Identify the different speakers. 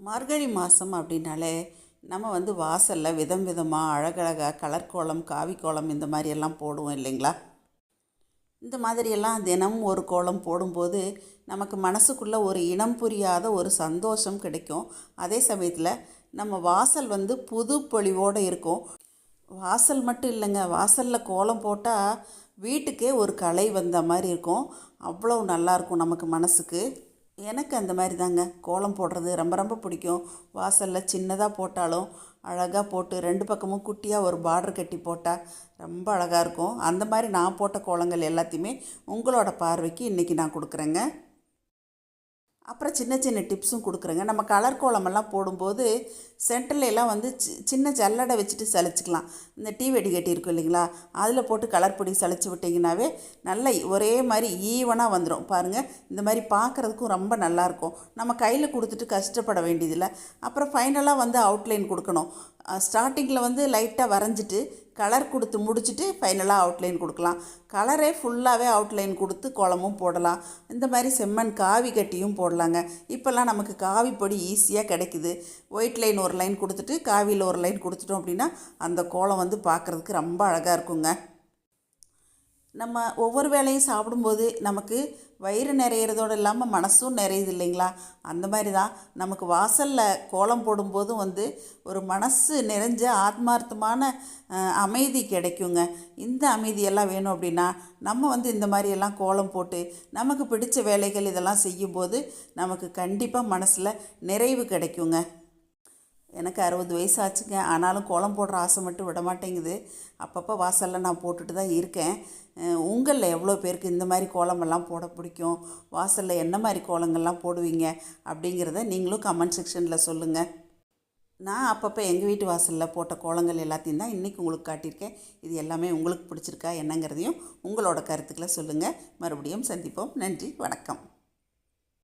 Speaker 1: மார்கழி மாதம் அப்படின்னாலே நம்ம வந்து வாசலில் விதம் விதமாக அழகழகாக கலர் கோலம் காவி கோலம் இந்த மாதிரியெல்லாம் போடுவோம் இல்லைங்களா? இந்த மாதிரியெல்லாம் தினமும் ஒரு கோலம் போடும்போது நமக்கு மனசுக்குள்ளே ஒரு இனம் புரியாத ஒரு சந்தோஷம் கிடைக்கும். அதே சமயத்தில் நம்ம வாசல் வந்து புது பொழிவோடு இருக்கும். வாசல் மட்டும் இல்லைங்க வாசலில் கோலம் போட்டால் வீட்டுக்கே ஒரு கலை வந்த மாதிரி இருக்கும். அவ்வளோ நல்லாயிருக்கும் நமக்கு மனசுக்கு. எனக்கு அந்த மாதிரி தாங்க கோலம் போடுறது ரொம்ப ரொம்ப பிடிக்கும். வாசலில் சின்னதாக போட்டாலும் அழகாக போட்டு ரெண்டு பக்கமும் குட்டியாக ஒரு பார்டர் கட்டி போட்டால் ரொம்ப அழகாக இருக்கும். அந்த மாதிரி நான் போட்ட கோலங்கள் எல்லாத்தையுமே உங்களோட பார்வைக்கு இன்றைக்கி நான் கொடுக்குறேங்க. அப்புறம் சின்ன சின்ன டிப்ஸும் கொடுக்குறேங்க. நம்ம கலர் கோலமெல்லாம் போடும்போது சென்டர்லாம் வந்து சி சின்ன ஜல்லடை வச்சுட்டு சளிச்சிக்கலாம் இந்த டீ வெடிகட்டி இருக்கும் இல்லைங்களா? அதில் போட்டு கலர் பொடி சளிச்சு விட்டிங்கனாவே நல்ல ஒரே மாதிரி ஈவனாக வந்துடும் பாருங்கள் இந்த மாதிரி பார்க்குறதுக்கும் ரொம்ப நல்லாயிருக்கும் நம்ம கையில் கொடுத்துட்டு கஷ்டப்பட வேண்டியதில்லை. அப்புறம் ஃபைனலாக வந்து அவுட்லைன் கொடுக்கணும். ஸ்டார்டிங்கில் வந்து லைட்டாக வரைஞ்சிட்டு கலர் கொடுத்து முடிச்சுட்டு ஃபைனலாக அவுட்லைன் கொடுக்கலாம். கலரே ஃபுல்லாகவே அவுட்லைன் கொடுத்து கோலமும் போடலாம். இந்த மாதிரி செம்மண் காவி கட்டியும் போடலாங்க. இப்போல்லாம் நமக்கு காவி பொடி ஈஸியாக கிடைக்குது. ஒயிட் லைன் ஒரு லைன் கொடுத்துட்டு காவியில் ஒரு லைன் கொடுத்துட்டோம் அப்படின்னா அந்த கோலம் வந்து பார்க்குறதுக்கு ரொம்ப அழகாக இருக்குங்க. நம்ம ஒவ்வொரு வேலையும் சாப்பிடும்போது நமக்கு வயிறு நிறையிறதோடு இல்லாமல் மனசும் நிறையுது இல்லைங்களா? அந்த மாதிரி தான் நமக்கு வாசலில் கோலம் போடும்போதும் வந்து ஒரு மனசு நிறைஞ்ச ஆத்மார்த்தமான அமைதி கிடைக்குங்க. இந்த அமைதியெல்லாம் வேணும் அப்படின்னா நம்ம வந்து இந்த மாதிரியெல்லாம் கோலம் போட்டு நமக்கு பிடிச்ச வேலைகள் இதெல்லாம் செய்யும்போது நமக்கு கண்டிப்பாக மனசில் நிறைவு கிடைக்குங்க. எனக்கு அறுபது வயசு ஆச்சுங்க ஆனாலும் கோலம் போடுற ஆசை மட்டும் விட மாட்டேங்குது அப்பப்போ வாசலில் நான் போட்டுட்டு தான் இருக்கேன். உங்களில் எவ்வளோ பேருக்கு இந்த மாதிரி கோலமெல்லாம் போட பிடிக்கும்? வாசலில் என்ன மாதிரி கோலங்கள்லாம் போடுவீங்க? அப்படிங்கிறத நீங்களும் கமெண்ட் செக்ஷனில் சொல்லுங்கள் நான் அப்பப்போ எங்கள் வீட்டு வாசலில் போட்ட கோலங்கள் எல்லாத்தையும் தான் இன்றைக்கி உங்களுக்கு காட்டியிருக்கேன். இது எல்லாமே உங்களுக்கு பிடிச்சிருக்கா என்னங்கிறதையும் உங்களோட கருத்துக்களை சொல்லுங்கள் மறுபடியும் சந்திப்போம். நன்றி. வணக்கம்.